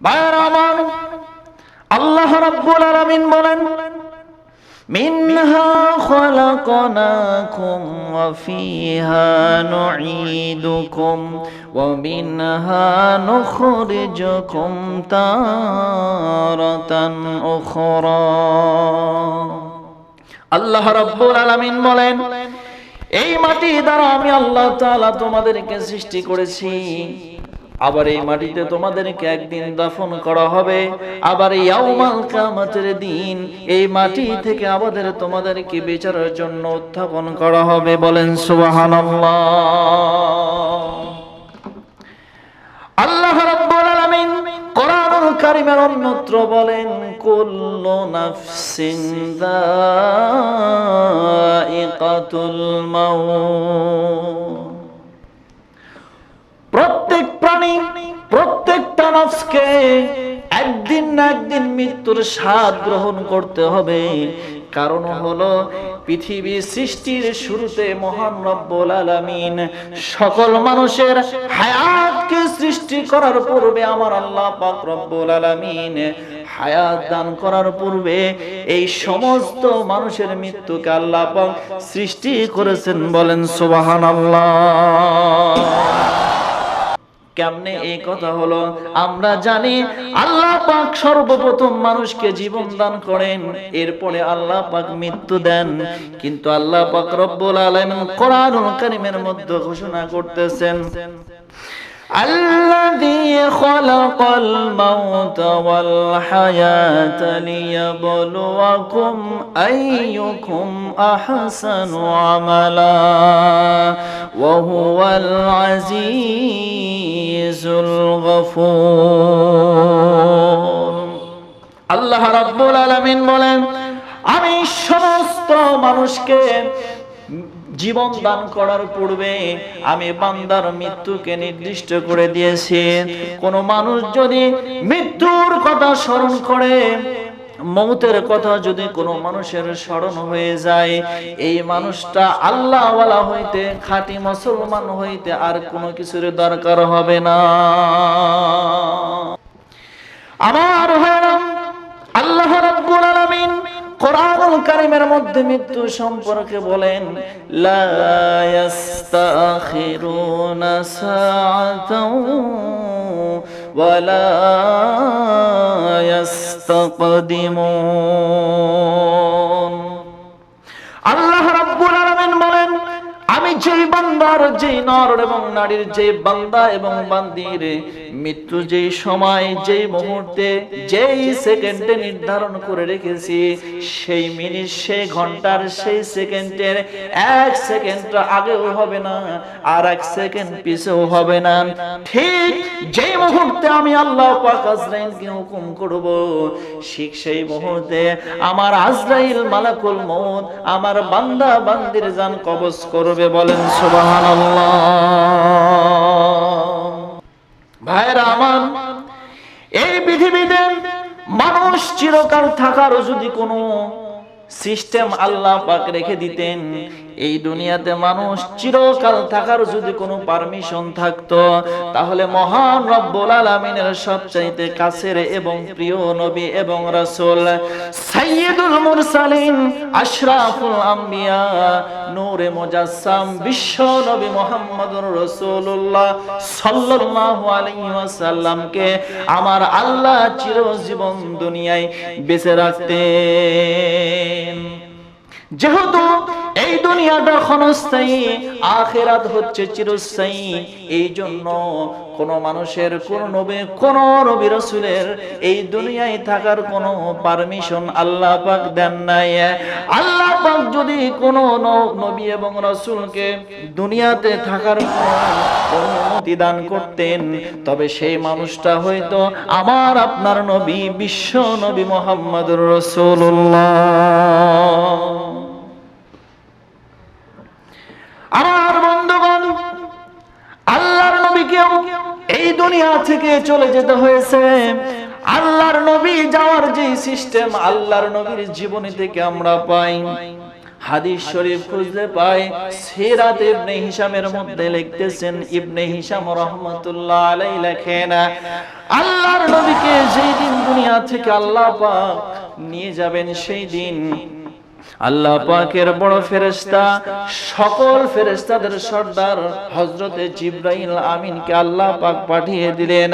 ভাইয়ার আমার আল্লাহ রাব্বুল আলামিন বলেন, মিনহা খলাকনাকুম ওয়া ফিহা নুঈদুকুম ওয়া মিনহা নুখরিজুকুম তারাতান উখরা। আল্লাহ রাব্বুল আলামিন বলেন, এই মাটি দ্বারা আমি আল্লাহ তাআলা তোমাদেরকে সৃষ্টি করেছি। আবার এই মাটিতে তোমাদেরকে একদিন দাফন করা হবে। আবার ইয়াউমাল কিয়ামতের দিন এই মাটি থেকে আমাদের তোমাদেরকে বিচারের জন্য উত্থাপন করা হবে বলেন সুবহানাল্লাহ। আল্লাহ রাব্বুল আলামিন কোরআনুল কারীমের অন্যত্র বলেন, কুল্লু নাফসিন যায়িকাতুল মাউত। নফসকে একদিন না একদিন মৃত্যুর স্বাদ গ্রহণ করতে হবে। কারণ হলো পৃথিবী সৃষ্টির শুরুতে মহান রব্বুল আলামিন সকল মানুষের হায়াতকে সৃষ্টি করার পূর্বে আমার আল্লাহ পাক রব্বুল আলামিন হায়াত দান করার পূর্বে এই সমস্ত মানুষের মৃত্যুকে আল্লাহ পাক সৃষ্টি করেছেন বলেন সুবহানাল্লাহ। কেমনে এই কথা হলো? আমরা জানি আল্লাহ পাক সর্বপ্রথম মানুষকে জীবন দান করেন, এরপরে আল্লাহ পাক মৃত্যু দেন। কিন্তু আল্লাহ পাক রব্বুল আলামিন কোরআনুল কারীমের মধ্যে ঘোষণা করতেছেন الذي خلق الموت والحياة ليبلوكم أيكم أحسن عملا وهو العزيز الغفور আল্লাহ রাব্বুল আলামিন বলেন আমি সমস্ত মানুষকে জীবন দান করার পূর্বে আমি বান্দার মৃত্যুকে নির্দিষ্ট করে দিয়েছি। কোন মানুষ যদি মৃত্যুর কথা স্মরণ করে, মৌতের কথা যদি কোনো মানুষের স্মরণ হয়ে যায়, এই মানুষটা আল্লাহওয়ালা হইতে, খাঁটি মুসলমান হইতে আর কোনো কিছুর দরকার হবে না। আমার আল্লাহ রাব্বুল আলামিন। কোরআনুল কারীমের মধ্যে মৃত্যু সম্পর্কে বলেন লা ইয়াস্তাখিরুনা সাআতাও ওয়ালা ইস্তাকদিমুন আল্লাহ রাব্বুল আলামিন বলেন আমি যেই বান্দার যেই নর এবং নারীর যে বান্দা এবং বান্দির মৃত্যু যেই সময়, যেই মুহূর্তে, যেই সেকেন্ডে নির্ধারণ করে রেখেছি, সেই মিনিট, সেই ঘণ্টার, সেই সেকেন্ডের এক সেকেন্ড আগেও হবে না, আর এক সেকেন্ড পিছেও হবে না। ঠিক যেই মুহূর্তে আমি আল্লাহ পাক আজরাইলকে হুকুম করব, ঠিক সেই মুহূর্তে আমার আজরাইল মালাকুল মউত, আমার বান্দা বান্দির জান কবজ করবে বলেন সুবাহান ভাইরা আমার এই পৃথিবীতে মানুষ চিরকাল থাকারও যদি কোনো সিস্টেম আল্লাহ পাক রেখে দিতেন। এই দুনিয়াতে মানুষ চিরকাল থাকার যদি কোনো পারমিশন থাকতো, তাহলে মহান রব্বুল আলামিনের সবচাইতে কাছের এবং প্রিয় নবী এবং রাসূল সাইয়্যিদুল মুরসালিন আশরাফুল আম্বিয়া নূরে মুজাসসাম বিশ্ব নবী মুহাম্মদুর রাসূলুল্লাহ সাল্লাল্লাহু আলাইহি ওয়াসাল্লামকে আমার আল্লাহ চিরজীবন দুনিয়ায় বেঁচে রাখতেন। যেহেতু এই দুনিয়াটা ক্ষণস্থায়ী আখেরাত হচ্ছে চিরস্থায়ী এই জন্য কোন মানুষের, কোন নবী কোন নবী রসুলের এই দুনিয়ায় থাকার কোনো পারমিশন আল্লাহ পাক দেন নাই। আল্লাহ পাক যদি কোন নবী এবং রসুলকে দুনিয়াতে থাকার অনুমতি দান করতেন, তবে সেই মানুষটা হয়তো আমার আপনার নবী, বিশ্ব নবী মোহাম্মদুর রসুল্লাহ আমার বন্ধুগণ, আল্লাহর নবীকেও এই দুনিয়া থেকে চলে যেতে হয়েছে। আল্লাহর নবী যাওয়ার যে সিস্টেম আল্লাহর নবীর জীবনী থেকে আমরা পাই। হাদিস শরীফ খুঁজলে পাই, সিরাত ইবনে হিশামের মধ্যে লিখতেছেন, ইবনে হিশাম রাহমাতুল্লাহ আলাইহি লেখেন, আল্লাহর নবীকে যেই দিন দুনিয়া থেকে আল্লাহ পাক নিয়ে যাবেন, সেই দিন আল্লাহ পাকের বড় ফেরেশতা সকল ফেরেশতাদের সর্দার হযরতে জিব্রাইল আমিনকে আল্লাহ পাক পাঠিয়ে দিলেন।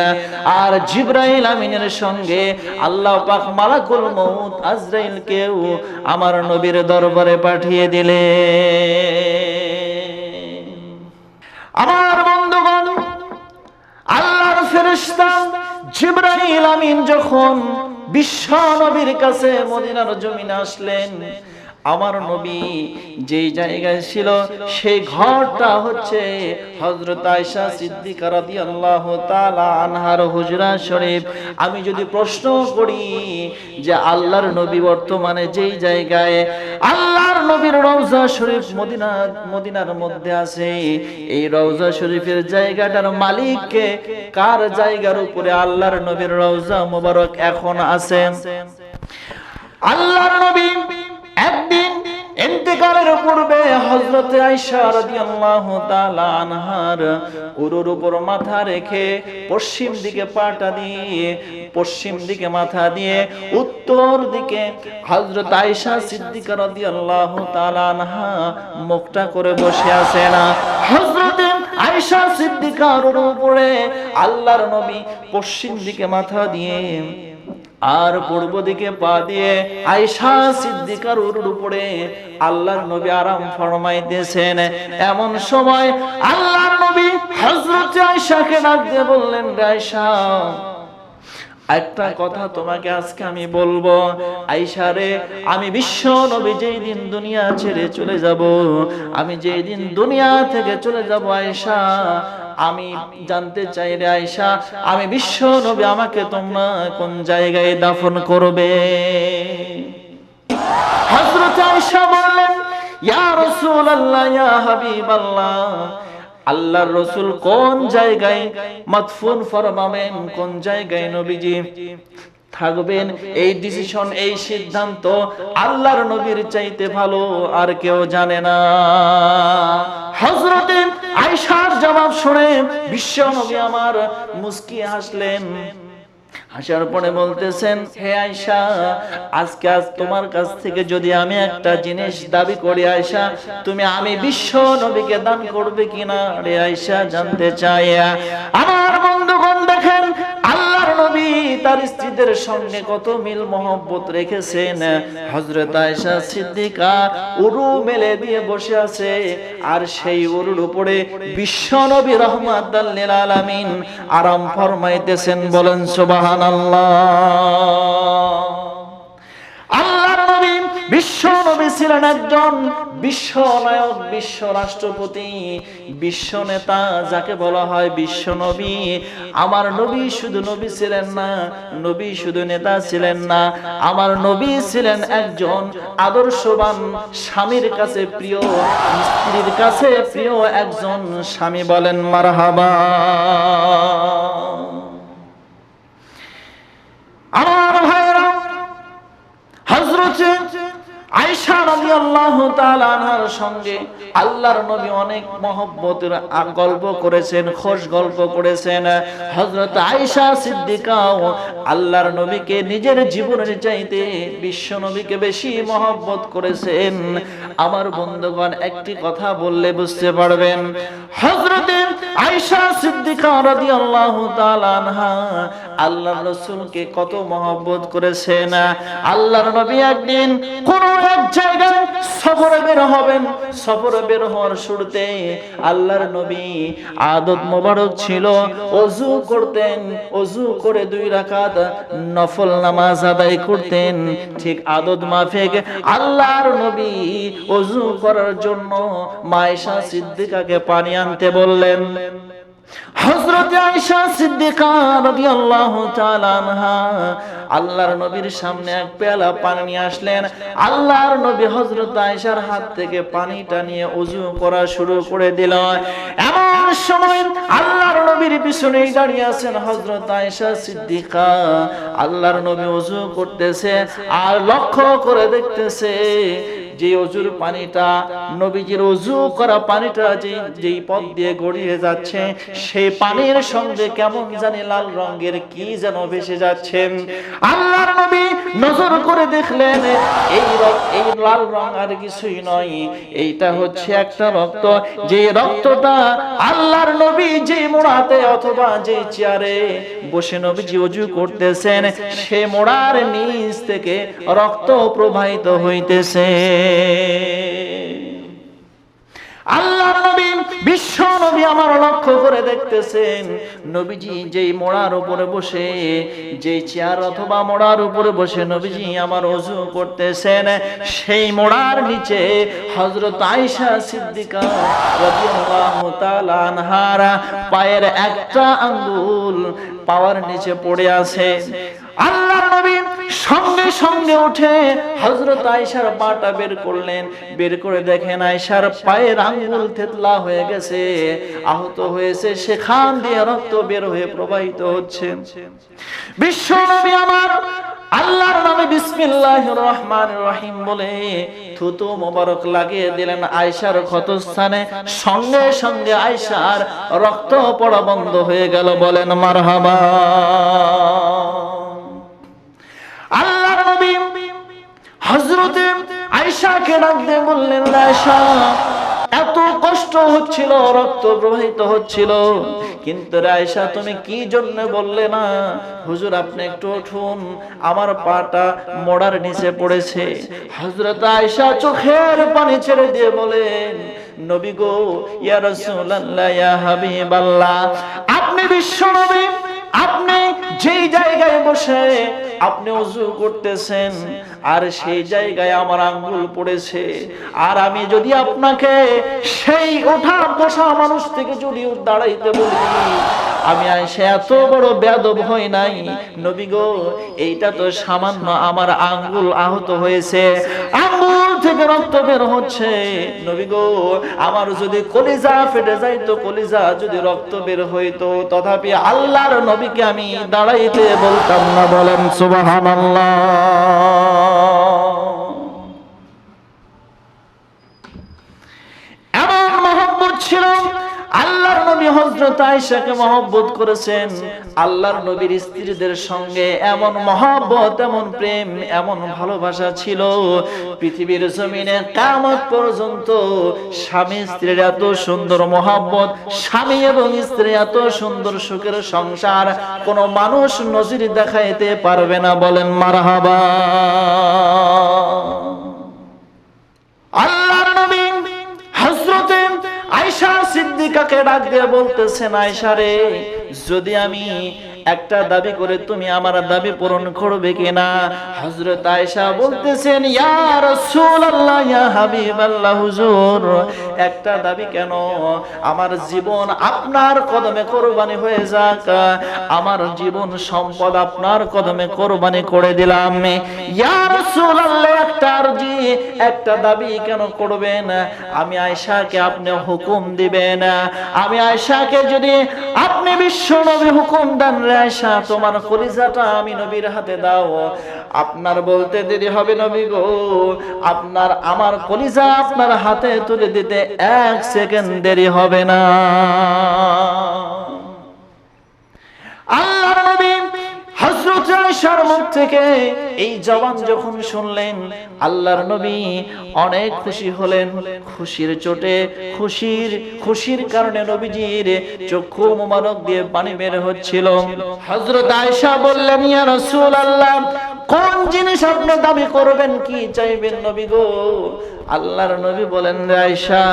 আর জিব্রাইল আমিনের সঙ্গে আল্লাহ পাক মালাকুল মউত আজরাইলকেও আমার নবীর দরবারে পাঠিয়ে দিলেন। আমার বন্ধুগণ আল্লাহর ফেরেশতা জিব্রাইল আমিন যখন বিশ্ব নবীর কাছে মদিনার জমিনে আসলেন আমার নবী যেই জায়গায় ছিল, সেই ঘরটা হচ্ছে হযরত আয়েশা সিদ্দিকা রাদিয়াল্লাহু তাআলা আনহার হুজরা শরীফ। আমি যদি প্রশ্ন করি যে আল্লাহর নবী বর্তমানে যেই জায়গায়, আল্লাহর নবীর রওজা শরীফ মদিনা, মদিনার মধ্যে আছে, এই রওজা শরীফের জায়গাটার মালিককে কার জায়গার উপরে আল্লাহর নবীর রওজা মোবারক এখন আছে? আল্লাহর নবী একদিন ইন্তেকালের পূর্বে হযরতে আয়েশা রাদিয়াল্লাহু তাআলা আনহার উরুর উপর মাথা রেখে পশ্চিম দিকে পাটা দিয়ে, পশ্চিম দিকে মাথা দিয়ে উত্তর দিকে হযরত আয়েশা সিদ্দিকা রাদিয়াল্লাহু তাআলা আনহা মুখটা করে বসে আছেন হযরতে আয়েশা সিদ্দিকার উপরে আল্লাহর নবী পশ্চিম দিকে মাথা দিয়ে আর পূর্ব দিকে পা দিয়ে আয়সা সিদ্দিকার উরুর উপরে আল্লাহর নবী আরাম ফরমাইতেছেন। এমন সময় আল্লাহর নবী হযরত আয়েশাকে ডাক দিয়ে বললেন, রে আয়েশা, একটা কথা তোমাকে আজকে আমি বলব। আইসা রে, আমি বিশ্ব নবী যেই দিন দুনিয়া ছেড়ে চলে যাব, আমি যেই দিন দুনিয়া থেকে চলে যাব আয়েশা আমি জানতে চাই রে আয়েশা, আমি বিশ্ব নবী, আমাকে তোমরা কোন জায়গায় দাফন করবে? হযরত বললেন, ইয়া রাসূলুল্লাহ, ইয়া হাবিবাল্লাহ, আল্লাহর রসুল কোন জায়গায় মাদফুন ফরমাবেন, কোন জায়গায় নবীজি থাকবেন? এই ডিসিশন এই সিদ্ধান্ত আল্লাহর নবীর চাইতে ভালো আর কেউ জানে না। হযরতে আয়েশার জবাব শুনে বিশ্ব নবী আমার মুস্কি হাসলেন। হাসার পরে বলতেছেন, হে আয়সা আজকে আজ তোমার কাছ থেকে যদি আমি একটা জিনিস দাবি করি আয়সা তুমি আমি বিশ্ব নবীকে দান করবে কিনা রে আয়সা জানতে চাই। আমার বন্ধুগণ দেখেন, আল্লাহর নবী তার স্ত্রীদের সঙ্গে কত মিল মহব্বত রেখেছেন। হযরত আয়েশা সিদ্দিকা উরু মেলে দিয়ে বসে আছে, আর সেই উরুর উপরে বিশ্ব নবী রহমাতাল লিল আলামিন আরাম ফরমাইতেছেন, বলেন ছিলেন একজন বিশ্ব রাষ্ট্রপতি যাকে বলা হয় আমার নবী ছিলেন না, নবী নেতা ছিলেন না, আমার নবী ছিলেন একজন আদর্শবান স্বামীর কাছে প্রিয়, স্ত্রীর কাছে প্রিয় একজন স্বামী বলেন, মারহাবা। আমার ভাইরা হযরত আনহার সঙ্গে আল্লাহর নবী অনেক মহব্বতের গল্প করেছেন, খোশ গল্প করেছেন। আয়েশা সিদ্দিকাও আল্লাহর নবীকে নিজের জীবনের চাইতে বিশ্ব নবীকে বেশি মহব্বত করেছেন। আমার বন্ধুগণ, একটি কথা বললে বুঝতে পারবেন। হযরত আয়েশা সিদ্দিকা রাদিয়াল্লাহু তাআলা আনহা আল্লাহর রাসূলকে কত মহব্বত করেছেন। আল্লাহর নবী একদিন কোন এক জায়গায় সফরে বের হবেন। সফরে বের হওয়ার শুরুতে আল্লাহর নবী আদত মোবারক ছিল। অজু করতেন, অজু করে দুই রাকাত নফল নামাজ আদায় করতেন। ঠিক আদত মাফিক আল্লাহর নবী অজু করার জন্য মায়েশা সিদ্দিকাকে পানি আনতে বললেন হযরত আয়েশা সিদ্দিকা আল্লাহর নবীর সামনে এক পানি আসলেন। আল্লাহর নবী হযরত আয়েশার হাত থেকে পানিটা নিয়ে ওযু করা শুরু করে দিল। এমন সময় আল্লাহর নবীর পিছনেই দাঁড়িয়ে আছেন হযরত আয়েশা সিদ্দিকা। আল্লাহর নবী ওযু করতেছে আর লক্ষ্য করে দেখতেছে যে অজুর পানিটা নবীজির অজু করা পানিটা যে যেই পথ দিয়ে গড়িয়ে যাচ্ছে সেই পানির সঙ্গে কেমন জানি লাল রঙের কি যেন ভেসে যাচ্ছে। আল্লাহর নবী নজর করে দেখলেন, এই এই লাল রং আর কিছুই নয়, এইটা হচ্ছে একটা রক্ত। যে রক্তটা আল্লাহর নবী যে মোড়াতে অথবা যে চেয়ারে বসে নবীজি অজু করতেছেন, সে মোড়ার নিচ থেকে রক্ত প্রবাহিত হইতেছে। আল্লাহর নবী, বিশ্ব নবী আমার লক্ষ্য করে দেখতেছেন। নবীজি যেই মোড়ার উপরে বসে চেয়ার অথবা মোড়ার উপরে বসে নবীজি আমার অজু করতেছেন, সেই মোড়ার নিচে হযরত আয়েশা সিদ্দিকা পায়ের একটা আঙ্গুল পাওয়ার নিচে পড়ে আছে। আল্লাহর নবী সঙ্গে সঙ্গে উঠে হজরত আয়েশার পাটা বের করলেন। বের করে দেখেন আয়েশার পায়ের আঙ্গুল থেতলা হয়ে গেছে। আহত হয়েছে, সেখান দিয়ে রক্ত বের হয়ে প্রবাহিত হচ্ছে। বিশ্ব নবী আমার আল্লাহর নামে বিসমিল্লাহির রহমানির রহিম বলে থুতু মোবারক লাগিয়ে দিলেন আয়েশার ক্ষতস্থানে। সঙ্গে সঙ্গে আয়েশার রক্ত পড়া বন্ধ হয়ে গেল, বলেন, মারহাবা। আল্লাহর নবী হযরতে আয়েশাকে ডাক বললেন, আয়েশা, এত কষ্ট হচ্ছিল, রক্ত প্রবাহিত হচ্ছিল। কিন্তু রে আয়েশা, তুমি কি জন্য বললে না? হুজুর, আপনি একটু উঠুন, আমার পাটা মোড়ার নিচে পড়েছে। হজরত আয়েশা চোখের পানি ছেড়ে দিয়ে বলেন, নবী গো, ইয়া রাসূলুল্লাহ, ইয়া হাবিবাল্লাহ, আপনি বিশ্ব নবী, আপনি যেই জায়গায় বসে আপনি অজু করতেছেন। আর সেই জায়গায় আমার আঙ্গুল পড়েছে। আর আমি যদি আপনাকে সেই ওঠা বসা মানুষ থেকে যদি দাঁড়াইতে বলি আমি সে এত বড় বেদব হই নাই। নবী গো এইটা তো সামান্য আমার আঙ্গুল আহত হয়েছে। আঙ্গুল থেকে রক্ত বের হচ্ছে। নবী গো আমার যদি কলিজা ফেটে যাইতো কলিজা যদি রক্ত বের হইতো তথাপি আল্লাহর নবীকে আমি দাঁড়াইতে বলতাম না বলেন সুবহানাল্লাহ। এমন মহব্বত ছিল আল্লাহর নবী হযরত আয়েশাকে মহব্বত করেছেন। আল্লাহর নবীর স্ত্রীদের সঙ্গে এমন মহব্বত, এমন প্রেম, এমন ভালোবাসা ছিল। পৃথিবীর জমিনে কিয়ামত পর্যন্ত স্বামী স্ত্রীর এত সুন্দর মহব্বত, স্বামী এবং স্ত্রী এত সুন্দর সুখের সংসার, কোন মানুষ নজির দেখাইতে পারবে না বলেন মারহাবা। আল্লাহর নবী হযরতে আয়েশা সিদ্দিকাকে ডাক দিয়ে বলতেছেন আয়সারে যদি আমি একটা দাবি করে তুমি আমার দাবি পূরণ করবে কিনা? হযরত আয়েশা বলতেছেন একটা দাবি কেন? আমার জীবন আপনার কদমে কোরবানি হয়ে যাক। আমার জীবন সম্পদ আপনার কদমে কোরবানি করে দিলাম। একটা একটা দাবি কেন করবেন? আমি আয়েশাকে আপনি হুকুম দিবেন। আমি আয়েশাকে যদি আপনি বিশ্ব নবী হুকুম দেন রে আয়সা, তোমার কলিজাটা আমি নবীর হাতে দাও। আপনার বলতে দেরি হবে নবী গো। আপনার, আমার কলিজা আপনার হাতে তুলে দিতে এক সেকেন্ড দেরি হবে না। আল্লাহ নবী হযরত মুখ থেকে এই জবান যখন শুনলেন, আল্লাহর নবী অনেক খুশি হলেন। খুশির চোটে, খুশির খুশির কারণে নবীজির চক্ষু মোবারক দিয়ে পানি বের হচ্ছিল। হযরত আয়েশা বললেন, ইয়া রাসূলুল্লাহ কোন জিনিস আপনি দাবি করবেন কি চাইবেন নবী গো? আল্লাহর নবী বলেন আয়সা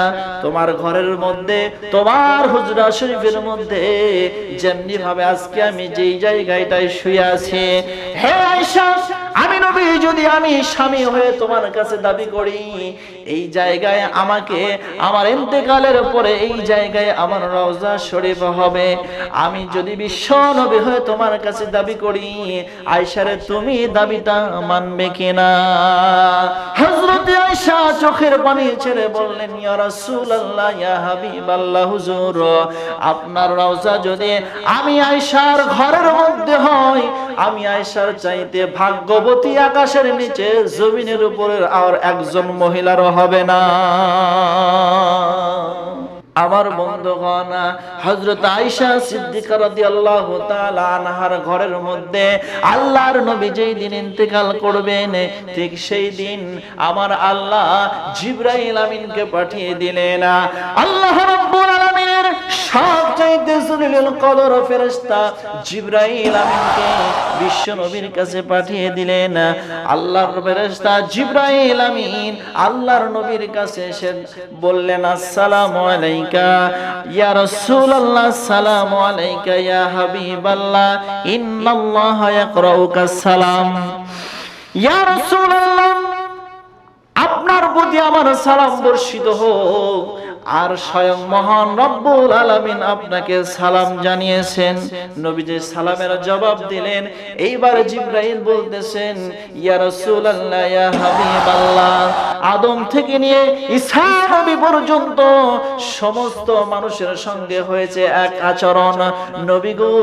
তোমার ঘরের মধ্যে, তোমার হুজরা শরীফের মধ্যে যেমনি ভাবে আজকে আমি যেই জায়গাটায় শুয়ে আছি, হে আয়সা আমি নবী যদি আমি স্বামী হয়ে তোমার কাছে দাবি করি এই জায়গায় আমাকে, আমার ইন্তেকালের পরে এই জায়গায় আমার রওজা শরীফ হবে। আমি যদি বিশ্ব নবী হয়ে তোমার কাছে দাবি করি, আয়সারে তুমি দাবিটা মানবে কিনা? হযরত আয়েশা চোখের পানি ছেড়ে বললেন, ইয়া রাসূলুল্লাহ, ইয়া হাবিবাল্লাহ, হুজুর, আপনার রওজা যদি আমি আয়েশার ঘরের মধ্যে হয়, আমি আয়েশার চাইতে ভাগ্যবতী আকাশের নিচে জমিনের উপরে আর একজন মহিলারও হবে না। আমার বন্ধুগণ, হযরত আয়েশা সিদ্দিকা রাদিয়াল্লাহু তাআলা আনহার ঘরের মধ্যে আল্লাহর নবী যেই দিন ইন্তেকাল করবেন, ঠিক সেই দিন আমার আল্লাহ জিবরাইল আমিনকে পাঠিয়ে দিলেন। আল্লাহ রাব্বুল আলামিনের সবচাইতে জলিলুল কদর ফেরেশতা আমিনকে বিশ্ব নবীর কাছে পাঠিয়ে দিলেন। আল্লাহর ফেরেশতা আমিন আল্লাহর নবীর কাছে এসে বললেন, আসসালামু আলাইকা, ইয়া রাসূলুল্লাহ আসসালামু আলাইকা, ইয়া হাবিবাল্লাহ, ইন্নাল্লাহা ইয়াকরাউকা সালাম। ইয়া রাসূলুল্লাহ, আপনার প্রতি আমার সালাম বর্ষিত হোক। আর স্বয়ং মহান রব্বুল আলামিন আপনাকে সালাম জানিয়েছেন। নবীজি সালামের জবাব দিলেন, এইবার জিব্রাইল বলতেছেন, ইয়া রাসূলুল্লাহ, ইয়া হাবিবাল্লাহ। আদম থেকে নিয়ে ঈসা নবী পর্যন্ত সমস্ত মানুষের সঙ্গে হয়েছে এক আচরণ। নবী গো,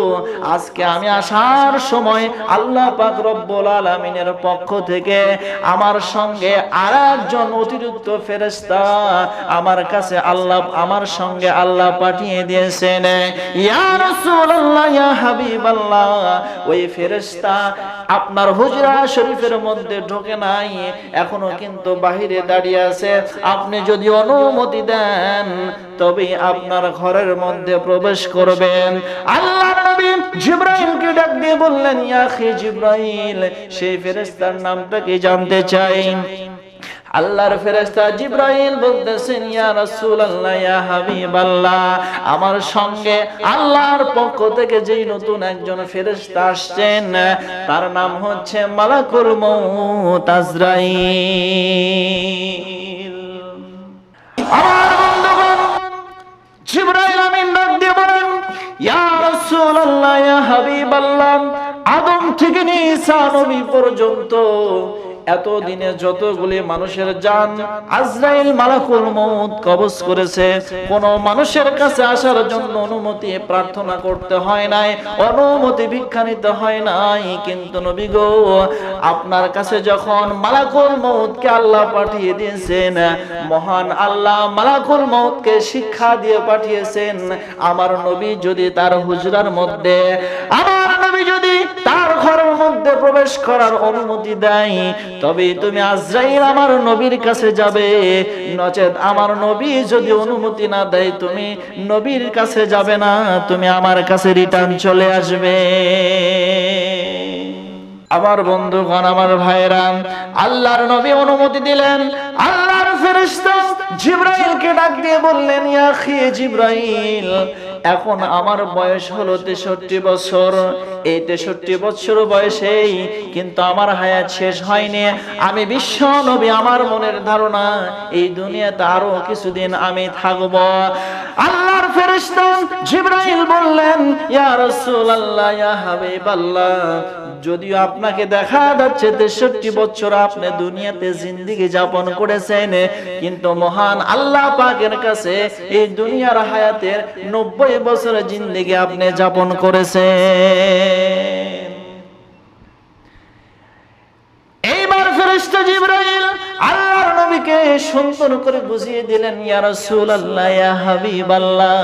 আজকে আমি আসার সময় আল্লাহ পাক রব্বুল আলামিনের পক্ষ থেকে আমার সঙ্গে আরেকজন অতিরিক্ত ফেরেশতা আমার কাছে আল্লাহ আমার সঙ্গে আল্লাহ পাঠিয়ে দিয়েছেন। ইয়া ওই ফেরেশতা আপনার হুজরা শরীফের মধ্যে ঢোকে নাই, এখনও কিন্তু বাহিরে দাঁড়িয়ে আছে। আপনি যদি অনুমতি দেন তবে আপনার ঘরের মধ্যে প্রবেশ করবেন। আল্লাহ নবী ডাক দিয়ে বললেন, ইয়া জিব্রাইল, সেই ফেরেশতার নামটা কি জানতে চাই? আল্লাহর ফেরেশতা জিব্রাইল বলতেছেন, ইয়া রাসূলুল্লাহ, ইয়া হাবিবাল্লাহ, আমার সঙ্গে আল্লাহর পক্ষ থেকে যেই নতুন একজন ফেরেশতা আসছেন, তার নাম হচ্ছে মালাকুল মউত আজরাইল। আমার বন্ধুগণ, জিব্রাইল আমিন ডাক দিয়ে বলেন, ইয়া রাসূলুল্লাহ, ইয়া হাবিবাল্লাহ, আদম থেকে নিয়ে ঈসা নবী পর্যন্ত এত দিনে যতগুলি মানুষের জান আজরাইল মালাকুল মউত কবজ করেছে, কোন মানুষের কাছে আসার জন্য অনুমতি প্রার্থনা করতে হয় নাই, অনুমতি ভিক্ষা নিতে হয় নাই। কিন্তু নবী গো, আপনার কাছে যখন মালাকুল মউতকে আল্লাহ পাঠিয়ে দিয়েছেন, মহান আল্লাহ মালাকুল মউতকে শিক্ষা দিয়ে পাঠিয়েছেন, আমার নবী যদি তার হুজরার মধ্যে আমার মধ্যে প্রবেশ করার অনুমতি দেয়। তবে তুমি আজরাইল আমার নবীর কাছে যাবে। নচেত আমার নবী যদি অনুমতি না দেয়, তুমি নবীর কাছে যাবে না। তুমি আমার কাছে রিটার্ন চলে আসবে। আমার বন্ধুগণ, আমার ভাইরা আল্লাহর নবী অনুমতি দিলেন। আল্লাহর ফেরেশতা জিব্রাইলকে ডাক দিয়ে বললেন, ইয়া আখি জিব্রাইল এখন আমার বয়স হলো তেষট্টি বছর। এই তেষট্টি বছর বয়সেই কিন্তু আমার হায়াত শেষ হয়নি। আমি বিশ্ব নবী, আমার মনের ধারণা, এই দুনিয়াতে আরও কিছুদিন আমি থাকব। আল্লাহর ফেরেশতা জিব্রাইল বললেন, ইয়া রাসূলুল্লাহ, ইয়া হাবিবাল্লাহ যদিও আপনাকে দেখা যাচ্ছে তেষট্টি বছর আপনি দুনিয়াতে জিন্দিগি যাপন করেছেন, কিন্তু মহান আল্লাহ পাকের কাছে এই দুনিয়ার হায়াতের নব্বই বছর জিন্দিগি আপনি যাপন করেছেন। এইবার ফেরেশতা জিবরাইল আল্লাহর নবীকে সুন্দর করে বুঝিয়ে দিলেন, ইয়া রাসূলুল্লাহ, ইয়া হাবিবাল্লাহ,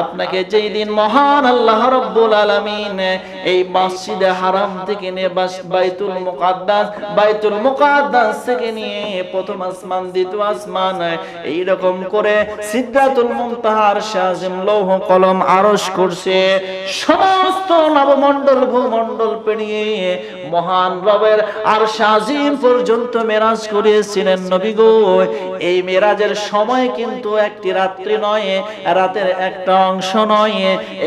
আপনাকে যেই দিন মহান আল্লাহ রাব্বুল আলামিন এই মসজিদে হারাম থেকে নিয়ে বাইতুল মুকাদ্দাস বাইতুল মুকাদ্দাস থেকে নিয়ে প্রথম আসমান, দ্বিতীয় আসমান এই রকম করে সিদরাতুল মুনতাহার শাজিম লৌহ কলম আরশ করছে, সমস্ত নবমণ্ডল, ভূমণ্ডল পেরিয়ে মহান রবের আর শাজিম পর্যন্ত মেরাজ করিয়েছিলেন নবী গো, এই মেরাজের সময় কিন্তু একটি রাত্রি নয়, রাতের একটা অংশ নয়।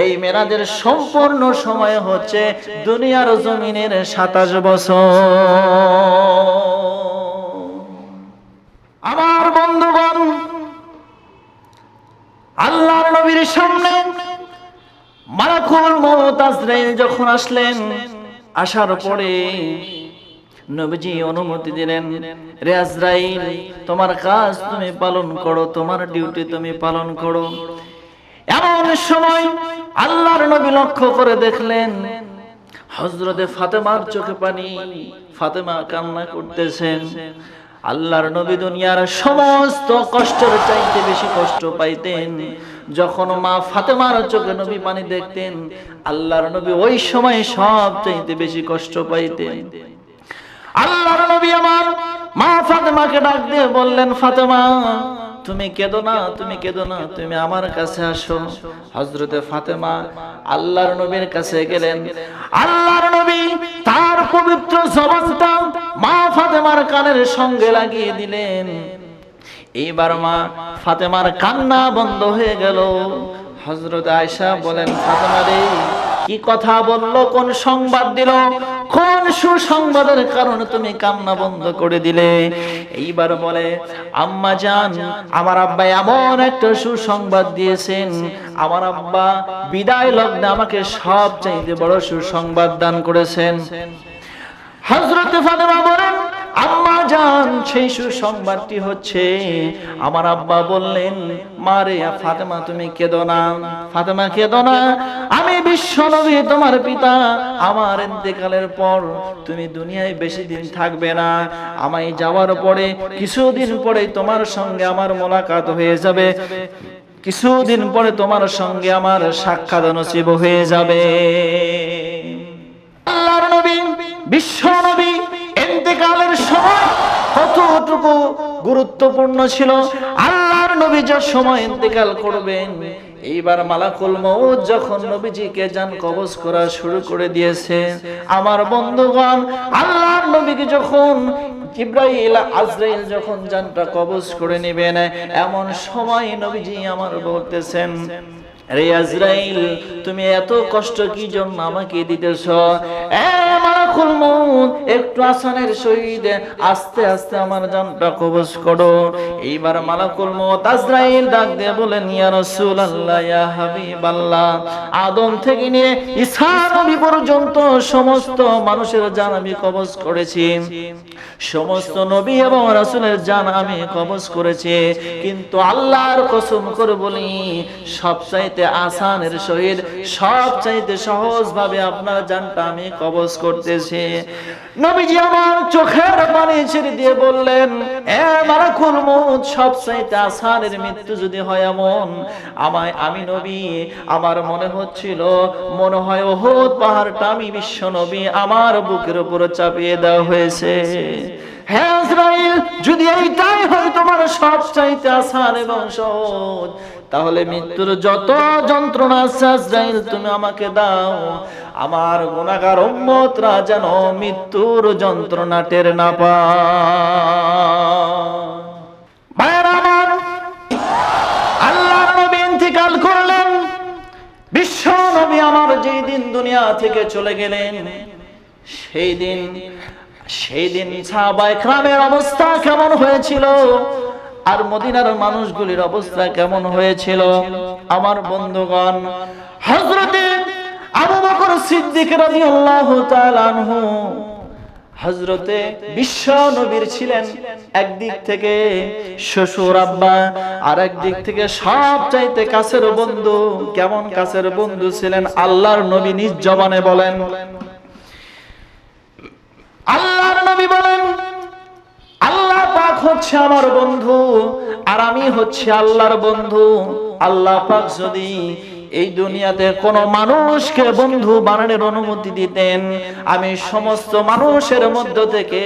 এই মেরাজের সম্পূর্ণ সময় হচ্ছে দুনিয়ার জমিনের সাতাশ বছর। আমার বন্ধুগণ, আল্লাহর নবীর সামনে মালাকুল মউত আজরাইল যখন আসলেন, আসার পরে নবীজি অনুমতি দিলেন, রে আজরাইল, তোমার কাজ তুমি পালন করো, তোমার ডিউটি তুমি পালন করো। এমন সময় আল্লাহর নবী লক্ষ্য করে দেখলেন হজরতে ফাতেমার চোখে পানি, ফাতেমা কান্না করতেছেন। আল্লাহর নবী দুনিয়ার সমস্ত কষ্টের চাইতে বেশি কষ্ট পাইতেন। যখন মা ফাতেমার চোখে নবী পানি দেখতেন, আল্লাহর নবী ওই সময় সব চাইতে বেশি কষ্ট পাইতেন। আল্লাহর নবী আমার মা ফাতেমাকে ডাক দিয়ে বললেন, ফাতেমা, তুমি কেঁদো না, তুমি কেঁদো না, তুমি আমার কাছে আসো। হজরতে ফাতেমা আল্লাহর নবীর কাছে গেলেন। আল্লাহর নবী তার পবিত্র জবানটা মা ফাতেমার কানের সঙ্গে লাগিয়ে দিলেন। এইবার মা ফাতেমার কান্না বন্ধ হয়ে গেল। হজরত আয়সা বলেন, ফাতেমা রে, কি কথা বলল? কোন সংবাদ দিল? কোন সুসংবাদের কারণে তুমি কান্না বন্ধ করে দিলে। এইবার বলে, আম্মা জান, আমার আব্বা এমন একটা সুসংবাদ দিয়েছেন। আমার আব্বা বিদায় লগ্নে আমাকে সব চাইতে বড় সুসংবাদ দান করেছেন। হজরত ফাতেমা বলেন আম্মা জান, সেই সুসংবাদটি হচ্ছে, আমার আব্বা বললেন মারে ফাতেমা, তুমি কেঁদো না। ফাতেমা, কেঁদো না। আমি বিশ্ব নবী, তোমার পিতা। আমার ইন্তেকালের পর তুমি দুনিয়ায় বেশি দিন থাকবে না। আমায় যাওয়ার পরে, কিছুদিন পরে তোমার সঙ্গে আমার মোলাকাত হয়ে যাবে। কিছুদিন পরে তোমার সঙ্গে আমার সাক্ষাৎ নসিব হয়ে যাবে। গুরুত্বপূর্ণ ছিল। আল্লাহর নবী যা সময় ইন্তেকাল করবেন, এইবার মালাকুল মউত যখন নবীজিকে জান কবজ করা শুরু করে দিয়েছে। আমার বন্ধুগণ, আল্লাহর নবীকে যখন ইব্রাহিল আজরাইল যখন জানটা কবজ করে নেবেন, এমন সময় নবীজি আমার বলতেছেন রে আজরাইল, তুমি এত কষ্ট কি জন্য আমাকে দিতেছ? একটু আস্তে আস্তে আমার জানটা করো। এইবার মালাকুল মউত আজরাইল ডাক দিয়ে রাসূলুল্লাহ, ইয়া হাবিবাল্লাহ। আদম থেকে নিয়ে পর্যন্ত সমস্ত মানুষের জান আমি কবজ করেছি। সমস্ত নবী এবং রাসূলের জান আমি কবজ করেছি। কিন্তু আল্লাহর কসম করে বলি, সবচাইতে আসানের সহিত সব চাইতে সহজ ভাবে আপনার জানটা আমি কবজ করতেছি। নবীজি আমার চোখের পানি ছেড়ে দিয়ে বললেন চাইতে মৃত্যু যদি হয় এমন, আমায়, আমি নবী, আমার মনে হচ্ছিল, মনে হয় পাহাড়টা আমি বিশ্ব নবী, আমার বুকের উপর চাপিয়ে দেওয়া হয়েছে। হ্যাঁ যদি এইটাই হয় তোমার সব চাইতে আসান এবং সহজ তাহলে মৃত্যুর যত যন্ত্রণা আছে ইসরাইল তুমি আমাকে দাও। আমার গুনাহগার উম্মতরা যেন মৃত্যুর যন্ত্রণা টের না পায়। আল্লাহর নবী ইন্তিকাল করলেন। বিশ্ব নবী আমার যেই দিন দুনিয়া থেকে চলে গেলেন, সেই দিন সেই দিন সাহাবায়ে ক্রামের অবস্থা কেমন হয়েছিল? আর মদিনার মানুষগুলির অবস্থা কেমন হয়েছিল? আমার বন্ধুগণ, হযরতে আবু বকর সিদ্দিক রাদিয়াল্লাহু তাআলা আনহু হজরতে বিশ্ব নবীর ছিলেন। একদিক থেকে শ্বশুর আব্বা, আর একদিক থেকে সব চাইতে কাছের বন্ধু, কেমন কাছের বন্ধু ছিলেন আল্লাহর নবী নিজ জবানে বলেন। আল্লাহর নবী বলেন আল্লাহ পাক হচ্ছে আমার বন্ধু, আর আমি হচ্ছে আল্লাহর বন্ধু। আল্লাহ পাক যদি এই দুনিয়াতে কোন মানুষকে বন্ধু বানানোর অনুমতি দিতেন, আমি সমস্ত মানুষের মধ্য থেকে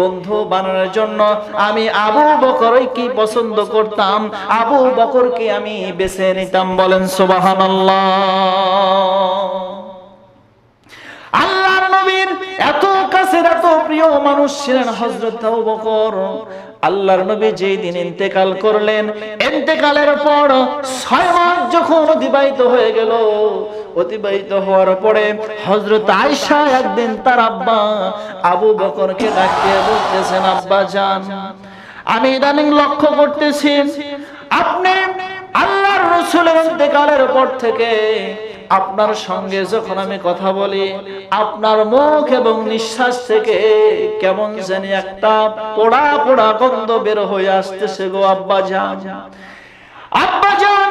বন্ধু বানানোর জন্য আমি আবু বকরই কি পছন্দ করতাম, আবু বকরকে আমি বেছে নিতাম, বলেন সুবহানাল্লাহ। নবীর এত কাছের, এত প্রিয় মানুষ ছিলেন হযরত আবু বকর। আল্লাহর নবী যেই দিন ইন্তেকাল করলেন, ইন্তেকালের পর ছয় মাস যখন অতিবাহিত হয়ে গেল, অতিবাহিত হওয়ার পরে হযরত আয়েশা একদিন তার আব্বা আবু বকরকে ডাকিয়ে বলতেছেন, আব্বা জান আমি ইদানিং লক্ষ্য করতেছি, আপনি আল্লাহর রসুলের ইন্তেকালের পর থেকে আপনার সঙ্গে যখন আমি কথা বলি, আপনার মুখ এবং নিঃশ্বাস থেকে কেমন জানি একটা পোড়া পোড়া গন্ধ বের হয়ে আসতেছে গো আব্বা যা আব্বা যান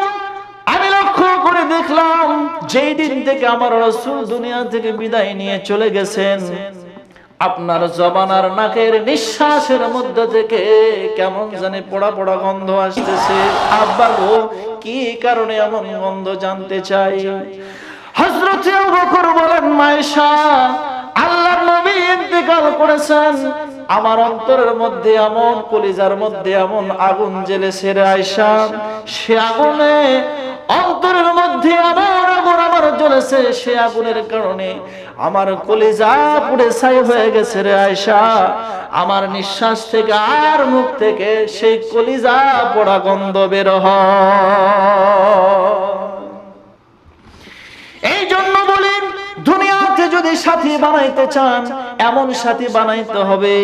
আমি লক্ষ্য করে দেখলাম, যেই দিন থেকে আমার রসুল দুনিয়া থেকে বিদায় নিয়ে চলে গেছেন আপনার জবানার নাকের নিঃশ্বাসের মধ্যে থেকে কেমন জানি পোড়া পোড়া গন্ধ আসতেছে। আব্বা গো, কি কারণে এমন গন্ধ জানতে চাই? হজরত বলেন, মায়েশা আল্লাহর নবী ইন্তেকাল করেছেন। আমার অন্তরের মধ্যে এমন, কলিজার মধ্যে এমন আগুন জ্বেলেছে রে আয়েশা। সে আগুনে, অন্তরের মধ্যে আমার আগুন আমার জ্বলেছে, সে আগুনের কারণে আমার কলিজা পুড়ে ছাই হয়ে গেছে রে আয়সা আমার নিঃশ্বাস থেকে আর মুখ থেকে সেই কলিজা পোড়া গন্ধ বের হয় এই জন্য বলেন দুনিয়াতে যদি সাথী বানাইতে চান, এমন সাথী বানাইতে হবে।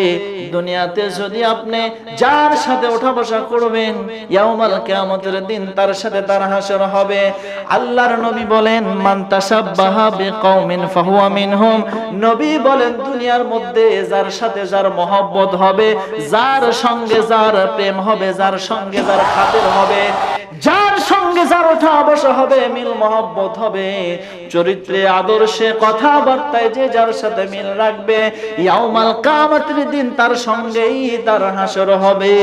দুনিয়াতে যদি আপনি যার সাথে ওঠা বসা করবেন, ইয়াউমাল কিয়ামতের দিন তার সাথে তার হাসর হবে। আল্লাহর নবী বলেন, মান তাসাব্বাহা বিকাউমিন ফাহুয়া মিনহুম। নবী বলেন, দুনিয়ার মধ্যে যার সাথে যার মহব্বত হবে, যার সঙ্গে যার প্রেম হবে, যার সঙ্গে যার খাতির হবে, যার সঙ্গে যার ওঠা বসা হবে, মিল মহব্বত হবে। চরিত্রে, আদর্শে, কথাবার্তায় যে যার সাথে মিল রাখবে, ইয়াউমাল কামাতের দিন তার সঙ্গেই তার হাসর হবে।